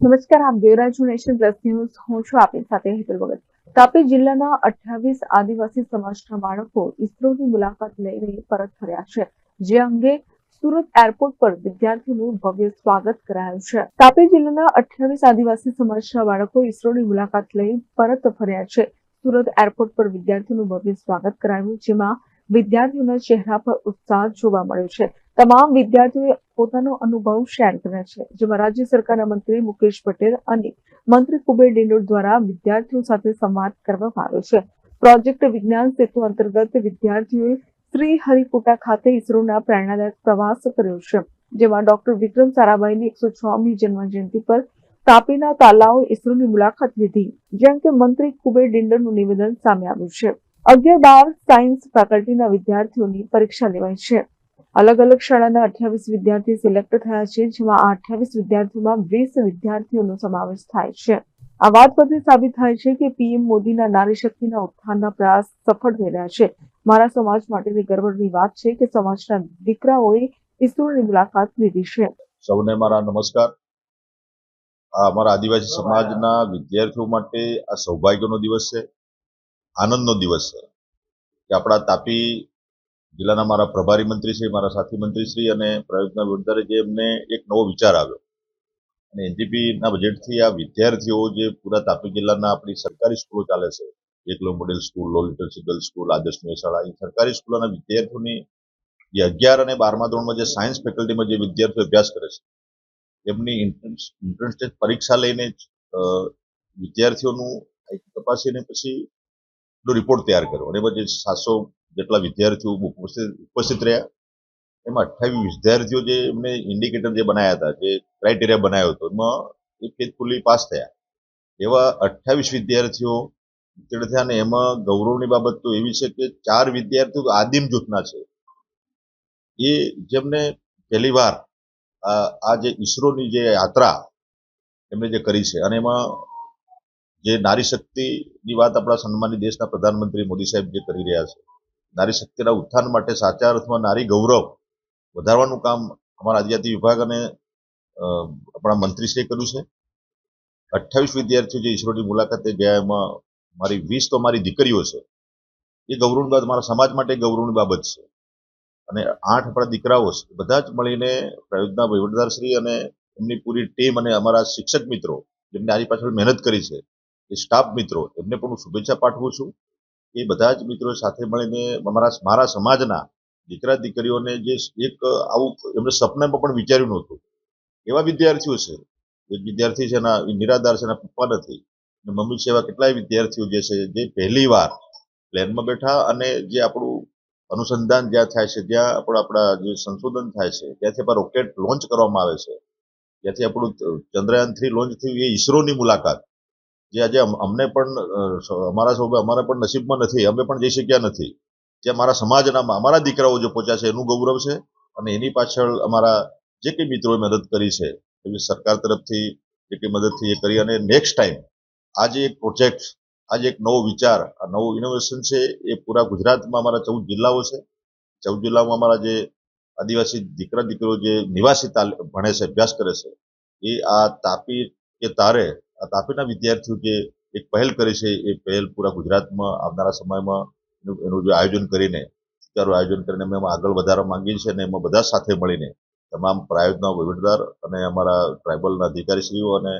નમસ્કાર, આપ જોઈ રહ્યા છો નેશન પ્લસ ન્યૂઝ. હું છું આપની સાથે હેતલ ભગત. તાપી જિલ્લાના અઠ્યાવીસ આદિવાસી સમાજના બાળકો ઇસરોની મુલાકાત લઈને પરત ફર્યા છે, જે અંગે સુરત એરપોર્ટ પર વિદ્યાર્થીઓનું ભવ્ય સ્વાગત કરાયું છે. તાપી જિલ્લાના અઠ્યાવીસ આદિવાસી સમાજના બાળકો ઇસરોની મુલાકાત લઈ પરત ફર્યા છે. સુરત એરપોર્ટ પર વિદ્યાર્થીઓનું ભવ્ય સ્વાગત કરાયું, જેમાં વિદ્યાર્થીઓના ચહેરા પર ઉત્સાહ જોવા મળ્યો છે. તમામ વિદ્યાર્થીઓએ પોતાનો અનુભવ શેર કર્યા છે. જેમાં રાજ્ય સરકારના મંત્રી મુકેશ પટેલ અને મંત્રી કુબેર ડિંડોર દ્વારા વિદ્યાર્થીઓ સાથે સંવાદ કરવામાં આવ્યો છે. પ્રોજેક્ટ વિજ્ઞાન સેતુ અંતર્ગત વિદ્યાર્થીઓએ શ્રી હરિકોટા ખાતે ઇસરોના પ્રેરણાદાયક પ્રવાસ કર્યો છે, જેમાં ડોક્ટર વિક્રમ સારાભાઈની એકસો છમી જન્મ જયંતિ પર તાપીના તાલાઓ ઇસરોની મુલાકાત લીધી, જેમ કે મંત્રી કુબેર ડિંડરનું નિવેદન સામે આવ્યું છે. અગિયાર બાર સાયન્સ ફેકલ્ટીના વિદ્યાર્થીઓની પરીક્ષા લેવાય છે. અલગ અલગ શાળાના અઠ્યાવીસ વિદ્યાર્થી સિલેક્ટ થયા છે, જેમાં આ અઠ્યાવીસ વિદ્યાર્થીઓમાં વીસ વિદ્યાર્થીઓનો સમાવેશ થાય છે. આ વાત પરથી સાબિત થાય છે કે પીએમ મોદીના નારી શક્તિના ઉત્થાનના પ્રયાસ સફળ થઈ રહ્યા છે. મારા સમાજ માટેની ગર્વની વાત છે કે સમાજના દીકરાઓએ ઇસરોની મુલાકાત લીધી છે. સૌને મારા નમસ્કાર. અમારા આદિવાસી સમાજના વિદ્યાર્થીઓ માટે આ સૌભાગ્યનો દિવસ છે. આનંદનો દિવસ છે. કે આપણા તાપી જિલ્લાના મારા પ્રભારી મંત્રી શ્રી, મારા સાથી મંત્રી શ્રી અને પ્રયોગના વડોદરે જે એમને એક નવો વિચાર આવ્યો. અને એનજીપીના બજેટથી આ વિદ્યાર્થીઓ જે પૂરા તાપી જિલ્લાના આપણી સરકારી સ્કૂલો ચાલે છે એકલો model school, low literacy girls school, આદર્શ શાળા એ સરકારી સ્કૂલોના વિદ્યાર્થીઓની જે અગિયાર અને બારમા ધોરણમાં જે સાયન્સ ફેકલ્ટીમાં જે વિદ્યાર્થીઓ અભ્યાસ કરે છે, એમની એન્ટ્રન્સ એન્ટ્રન્સ ટેસ્ટ પરીક્ષા લઈને જ વિદ્યાર્થીઓનું તપાસીને પછી રિપોર્ટ તૈયાર કર્યો. અને પછી સાતસો જેટલા વિદ્યાર્થીઓ ઉપસ્થિત રહ્યા. એમાં અઠ્ઠાવીસ વિદ્યાર્થીઓ જે એમને ઇન્ડિકેટર જે બનાવ્યા હતા, જે ક્રાઇટેરિયા બનાવ્યો હતો, એમાં એ ફેથફુલી પાસ થયા. એવા અઠ્ઠાવીસ વિદ્યાર્થીઓ ઉત્તીર્ણ થયા અને એમાં ગૌરવની બાબત તો એવી છે કે ચાર વિદ્યાર્થીઓ આદિમ જૂથના છે. એ જેમને પહેલી વાર આ આ જે ઈસરોની જે યાત્રા એમણે જે કરી છે અને એમાં જે નારી શક્તિની વાત આપણા સન્માની દેશના પ્રધાનમંત્રી મોદી સાહેબ જે કરી રહ્યા છે નારી શક્તિના ઉત્થાન માટે સાચા અર્થમાં નારી ગૌરવ વધારવાનું કામ અમારા આદિજાતિ વિભાગ અને આપણા મંત્રીશ્રીએ કર્યું છે. અઠ્ઠાવીસ વિદ્યાર્થીઓ જે ઈસરોની મુલાકાતે ગયા એમાં મારી વીસ તો મારી દીકરીઓ છે. એ ગૌરવની બાબત, મારા સમાજ માટે ગૌરવની બાબત છે. અને આઠ આપણા દીકરાઓ છે. બધા જ મળીને પ્રયોજના વહીવટદારશ્રી અને એમની પૂરી ટીમ અને અમારા શિક્ષક મિત્રો, જેમને આની પાછળ મહેનત કરી છે, એ સ્ટાફ મિત્રો, એમને પણ હું શુભેચ્છા પાઠવું છું. એ બધા જ મિત્રો સાથે મળીને અમારા મારા સમાજના દીકરા દીકરીઓને જે એક આવું એમને સપનામાં પણ વિચાર્યું નહોતું. એવા વિદ્યાર્થીઓ છે. એક વિદ્યાર્થી છે એના નિરાધાર છે એના પપ્પા નથી. અને મમ્મી છે એવા કેટલાય વિદ્યાર્થીઓ જે છે, જે પહેલી વાર પ્લેનમાં બેઠા અને જે આપણું અનુસંધાન જ્યાં થાય છે, જ્યાં આપણું આપણા જે સંશોધન થાય છે, ત્યાંથી આપણા રોકેટ લોન્ચ કરવામાં આવે છે. ત્યાંથી આપણું ચંદ્રયાન થ્રી લોન્ચ થયું એ ઈસરોની મુલાકાત. જે આજે અમને પણ અમારા સૌ, અમારા પણ નસીબમાં નથી, અમે પણ જઈ શક્યા નથી. જે મારા સમાજના અમારા દીકરાઓ જે પહોંચ્યા છે એનું ગૌરવ છે અને એની પાછળ અમારા જે કંઈ મિત્રોએ મદદ કરી છે એવી સરકાર તરફથી જે કંઈ મદદથી એ કરી અને નેક્સ્ટ ટાઈમ આજે એક પ્રોજેક્ટ આજે એક નવો વિચાર, આ નવો ઇનોવેશન છે એ પૂરા ગુજરાતમાં અમારા ચૌદ જિલ્લાઓ છે. ચૌદ જિલ્લામાં અમારા જે આદિવાસી દીકરા દીકરીઓ જે નિવાસી ભણે છે, અભ્યાસ કરે છે, એ આ તાપી કે તારે આ તાપીના વિદ્યાર્થીઓ જે એક પહેલ કરી છે, એ પહેલ પૂરા ગુજરાતમાં આવનારા સમયમાં એનું જે આયોજન કરીને, સુચારું આયોજન કરીને અમે એમાં આગળ વધારવા માંગીએ છીએ અને એમાં બધા સાથે મળીને તમામ પ્રાયોગના વહીવટદાર અને અમારા ટ્રાઇબલના અધિકારીશ્રીઓ અને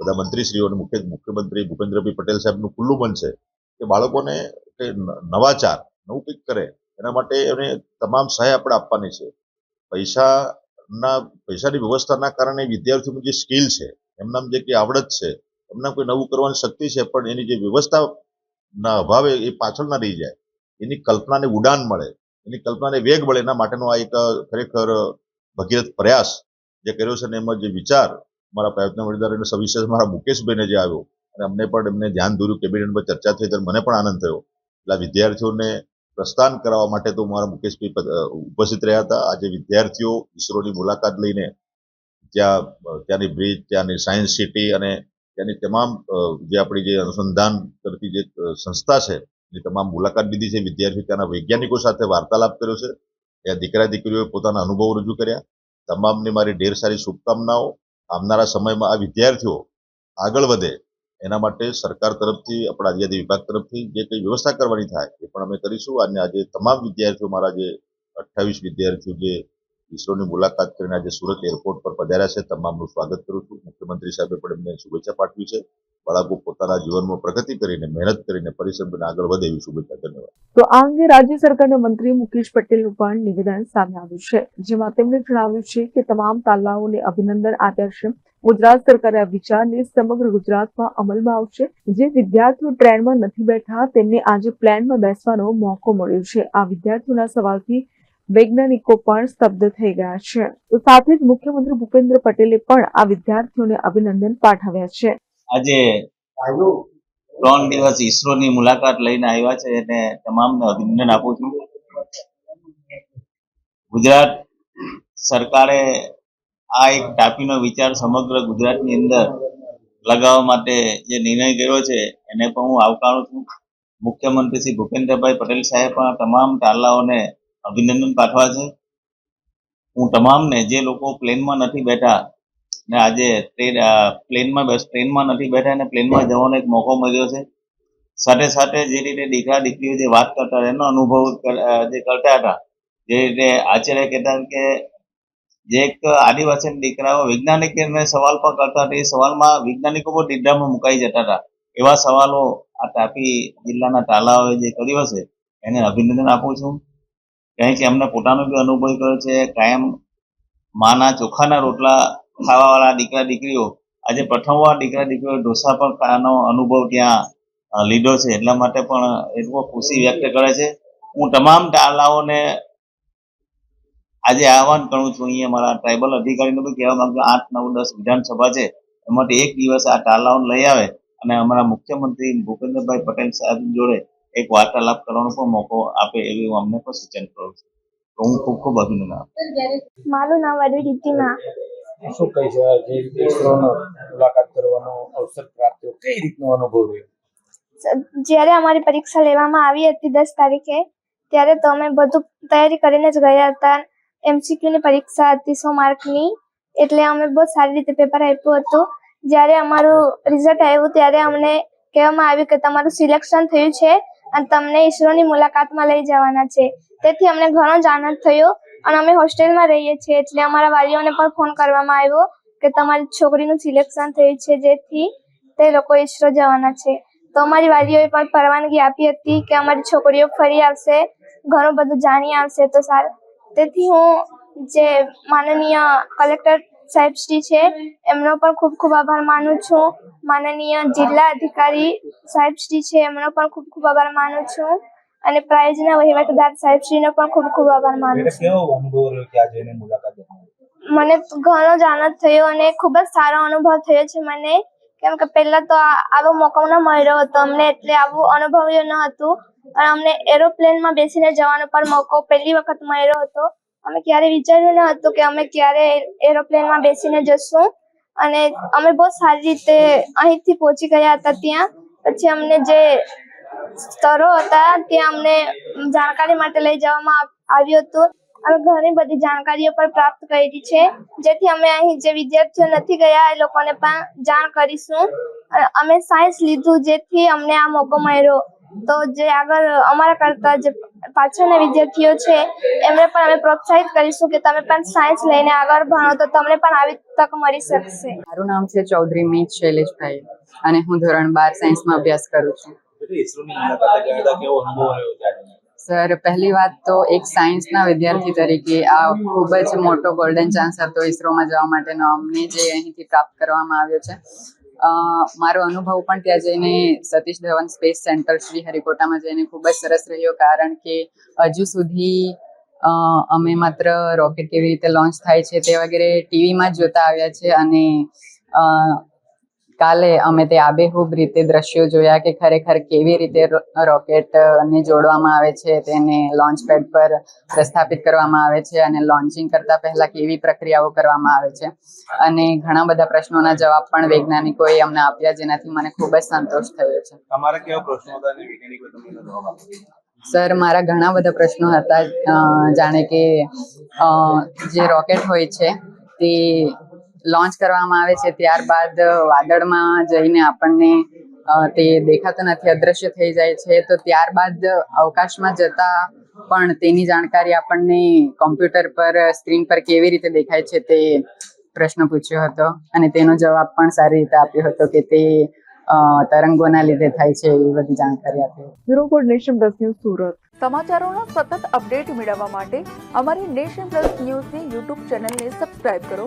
બધા મંત્રીશ્રીઓ અને મુખ્ય, મુખ્યમંત્રી ભૂપેન્દ્રભાઈ પટેલ સાહેબનું ખુલ્લું મન છે કે બાળકોને નવાચાર નવું કંઈક કરે, એના માટે એને તમામ સહાય આપણે આપવાની છે. પૈસાના, પૈસાની વ્યવસ્થાના કારણે વિદ્યાર્થીઓની જે સ્કિલ છે એમનામાં જે કંઈ આવડત છે એમના કોઈ નવું કરવાની શક્તિ છે, પણ એની જે વ્યવસ્થાના અભાવે એ પાછળ ના રહી જાય. એની કલ્પનાને ઉડાન મળે, એની કલ્પનાને વેગ મળે, એના માટેનો આ એક ખરેખર ભગીરથ પ્રયાસ જે કર્યો છે ને એમાં જે વિચાર મારા પ્રયત્ન વડીદાર અને સવિશેષ મારા મુકેશભાઈને જે આવ્યો અને અમને પણ એમને ધ્યાન દોર્યું કેબિનેટમાં ચર્ચા થઈ ત્યારે મને પણ આનંદ થયો. એટલે વિદ્યાર્થીઓને પ્રસ્થાન કરાવવા માટે તો મારા મુકેશભાઈ ઉપસ્થિત રહ્યા હતા. આજે વિદ્યાર્થીઓ, ઈસરોની મુલાકાત લઈને ત્યાં ત્યાંની બ્રિજ ત્યાંની સાયન્સ સિટી અને ત્યાંની તમામ જે આપણી જે અનુસંધાન કરતી જે સંસ્થા છે, એની તમામ મુલાકાત લીધી છે. વિદ્યાર્થીઓ ત્યાંના વૈજ્ઞાનિકો સાથે વાર્તાલાપ કર્યો છે. ત્યાં દીકરા દીકરીઓએ પોતાના અનુભવો રજૂ કર્યા. તમામને મારી ઢેર સારી શુભકામનાઓ. આવનારા સમયમાં આ વિદ્યાર્થીઓ આગળ વધે એના માટે સરકાર તરફથી, આપણા આદિજાતિ વિભાગ તરફથી જે કંઈ વ્યવસ્થા કરવાની થાય એ પણ અમે કરીશું. અને આજે તમામ વિદ્યાર્થીઓ, મારા જે અઠ્ઠાવીસ વિદ્યાર્થીઓ જે ઇસરોની મુલાકાત કરીને આજે સુરત એરપોર્ટ પર પધાર્યા છે. તમામનું સ્વાગત કરું છું. મુખ્યમંત્રી સાહેબે પણ એમને શુભેચ્છા પાઠવી છે. બાળકો પોતાના જીવનમાં પ્રગતિ કરીને, મહેનત કરીને, પરિશ્રમ કરીને આગળ વધે એવી શુભેચ્છા. ધન્યવાદ. તો આ અંગે રાજ્ય સરકારના મંત્રી મુકેશ પટેલનું પણ નિવેદન સામે આવ્યું છે, જેમાં તેમણે જણાવ્યું છે કે તમામ તાલાઓને અભિનંદન આપ્યા છે. ગુજરાત સરકારે આ વિચારને સમગ્ર ગુજરાતમાં અમલમાં આવશે. જે વિદ્યાર્થીઓ ટ્રેનમાં નથી બેઠા, તેમને આજે પ્લેનમાં બેસવાનો મોકો મળ્યો છે. આ વિદ્યાર્થીઓના સવાલથી વૈજ્ઞાનિકો પણ સ્તબ્ધ થઈ ગયા છે. તો સાથે જ મુખ્યમંત્રી ભૂપેન્દ્ર પટેલે પણ આ વિદ્યાર્થીઓને અભિનંદન પાઠવ્યા છે. આજે ત્રણ દિવસ ઈસરોની મુલાકાત લઈને આવ્યા છે અને તમામને અભિનંદન આપું છું. ગુજરાત સરકારે આ એક ટાપીનો વિચાર સમગ્ર ગુજરાતની અંદર લગાવવા માટે જે નિર્ણય કર્યો છે, એને પણ હું આવકારું છું. મુખ્યમંત્રી શ્રી ભૂપેન્દ્રભાઈ પટેલ સાહેબ પણ તમામ તાલાઓને અભિનંદન પાઠવા છે. હું તમામને જે લોકો પ્લેનમાં નથી બેઠા ને આજે ટ્રેન પ્લેનમાં ટ્રેનમાં નથી બેઠા અને પ્લેનમાં જવાનો એક મોકો મળ્યો છે. સાથે સાથે જે રીતે દીકરા દીકરીઓ જે વાત કરતા એનો અનુભવ જે કરતા હતા, જે રીતે આચાર્ય કહેતા કે જે એક આદિવાસી દીકરાઓ વૈજ્ઞાનિકને સવાલ પણ કરતા હતા, એ સવાલમાં વૈજ્ઞાનિકો પણ દિદ્રામાં મુકાઈ જતા હતા. એવા સવાલો આ તાપી જિલ્લાના તાલાઓએ જે કર્યો છે, એને અભિનંદન આપું છું. કારણ એમને પોતાનો બી અનુભવ કર્યો છે, કાયમ માના ચોખાના રોટલા ખાવાવાળા દીકરા દીકરીઓ, આજે પ્રથમવાર દીકરા દીકરીઓ ઢોસા પણ ખાવાનો અનુભવ ત્યાં લીધો છે. એટલા માટે પણ એટલો ખુશી વ્યક્ત કરે છે. હું તમામ તાલાઓને આજે આહવાન કરું છું, અહીંયા મારા ટ્રાઇબલ અધિકારીને બી કહેવા માંગુ આઠ, નવ, દસ વિધાનસભા છે, એમાંથી એક દિવસ આ તાલાઓને લઈ આવે અને અમારા મુખ્યમંત્રી ભૂપેન્દ્રભાઈ પટેલ સાહેબ જોડે એક વાર્તાલાપ કરવાનો પણ મોકો આપે એવી હું અમને પણ સૂચન કરું છું. તો હું ખૂબ ખૂબ અભિનંદન આપું મારું નામ વડવી રીતિમા શું કહી છે જે રીતે ઇસરોનો મુલાકાત કરવાનો અવસર પ્રાપ્ત થયો? કઈ રીતનો અનુભવ રહ્યો? જ્યારે અમારી પરીક્ષા લેવામાં આવી હતી દસ તારીખે ત્યારે તો અમે બધું તૈયારી કરીને જ ગયા હતા. એમસીક્યુ ની પરીક્ષા હતી સો માર્કની એટલે અમે બહુ સારી રીતે પેપર આપ્યું હતું. જ્યારે અમારું રિઝલ્ટ આવ્યું ત્યારે અમને કહેવામાં આવ્યું કે તમારું સિલેક્શન થયું છે. અને તમને ઈસરોની મુલાકાતમાં લઈ જવાના છે. તેથી અમને ઘણો જ આનંદ થયો અને અમે હોસ્ટેલમાં રહીએ છીએ એટલે અમારા વાલીઓને પણ ફોન કરવામાં આવ્યો કે તમારી છોકરીનું સિલેક્શન થયું છે જેથી તે લોકો ઈસરો જવાના છે. તો અમારી વાલીઓએ પણ પરવાનગી આપી હતી કે અમારી છોકરીઓ ફરી આવશે, ઘણું બધું જાણી આવશે તો સારું. તેથી હું જે માનનીય કલેક્ટર સાહેબ શ્રી છે. એમનો પણ ખૂબ ખૂબ આભાર માનું છું. માનનીય જિલ્લા અધિકારી સાહેબ શ્રી છે એમનો પણ ખૂબ ખૂબ આભાર માનું છું. અને પ્રાયોજના વહીવટદાર સાહેબ શ્રીનો પણ ખૂબ ખૂબ આભાર માનું છું. કેવો અનુભવ રહ્યો ત્યાં જઈને મુલાકાત મને ઘણો જ આનંદ થયો અને ખૂબ જ સારો અનુભવ થયો છે મને. કેમ કે પહેલા તો આવો મોકો ન મળ્યો હતો. અમને એટલે આવું અનુભવ્યું ન હતું. અને અમને એરોપ્લેનમાં બેસીને જવાનો પણ મોકો પહેલી વખત મળ્યો હતો. અમે ક્યારે વિચાર્યું ન હતું કે અમે ક્યારે એરોપ્લેનમાં બેસીને જશું. અને અમે બહુ સારી રીતે અહીંથી પહોંચી ગયા હતા ત્યાં. પછી અમને જે સ્થળો હતા ત્યાં અમને જાણકારી માટે લઈ જવામાં આવ્યું હતું. અમે ઘણી બધી જાણકારીઓ પણ પ્રાપ્ત કરી છે. જેથી અમે અહીં જે વિદ્યાર્થીઓ નથી ગયા, એ લોકોને પણ જાણ કરીશું. અમે સાયન્સ લીધું જેથી અમને આ મોકો મળ્યો. તો જે આગળ અમારા કરતા જે પાછળના વિદ્યાર્થીઓ છે એમને પણ અમે પ્રોત્સાહિત કરીશું કે તમે પણ સાયન્સ લઈને આગળ ભણો તો તમને પણ આવી તક મળી શકશે. મારું નામ છે ચૌધરી મીત શૈલેષભાઈ અને હું ધોરણ બાર સાયન્સમાં અભ્યાસ કરું છું? સર પહેલી વાત તો એક સાયન્સના વિદ્યાર્થી તરીકે આ ખૂબ જ મોટો ગોલ્ડન ચાન્સ હતો ઇસરોમાં જવા માટેનો. અમને જે અહીંથી પ્રાપ્ત કરવામાં આવ્યો છે મારો અનુભવ પણ ત્યાં જઈને સતીશ ધવન સ્પેસ સેન્ટર શ્રી હરિકોટામાં જઈને ખૂબ જ સરસ રહ્યો, કારણ કે હજુ સુધી અમે માત્ર રોકેટ કેવી રીતે લોન્ચ થાય છે તે વગેરે ટીવીમાં જ જોતા આવ્યા છે અને કાલે અમે તે આબેહૂબ રીતે દ્રશ્યો જોયા કે ખરેખર કેવી રીતે રોકેટને જોડવામાં આવે છે તેને લોન્ચ પેડ પર પ્રસ્થાપિત કરવામાં આવે છે અને લોન્ચિંગ કરતા પહેલા કેવી પ્રક્રિયાઓ કરવામાં આવે છે. અને ઘણા બધા પ્રશ્નોના જવાબ પણ વૈજ્ઞાનિકોએ અમને આપ્યા જેનાથી મને ખૂબ જ સંતોષ થયો છે. તમારા કેવા પ્રશ્નો હતા અને વૈજ્ઞાનિકોએ તમને જવાબ આપ્યો? સર મારા ઘણા બધા પ્રશ્નો હતા જાણે કે જે રોકેટ હોય છે તે લોન્ચ કરવામાં આવે છે ત્યારબાદ વાદળમાં જઈને આપણને તે દેખાતો નથી અદ્રશ્ય થઈ જાય છે તો ત્યારબાદ અવકાશમાં જતા પણ તેની જાણકારી આપણને કોમ્પ્યુટર પર સ્ક્રીન પર કેવી રીતે દેખાય છે તે પ્રશ્ન પૂછ્યો હતો. અને તેનો જવાબ પણ સારી રીતે આપ્યો હતો કે તે તરંગોના લીધે થાય છે એવી બધી જાણકારી આપી. Bureau code nation plus news Surat. સમાચારોનો સતત અપડેટ મેળવવા માટે અમારી નેશન પ્લસ ન્યૂઝની યુટ્યુબ ચેનલને સબસ્ક્રાઇબ કરો.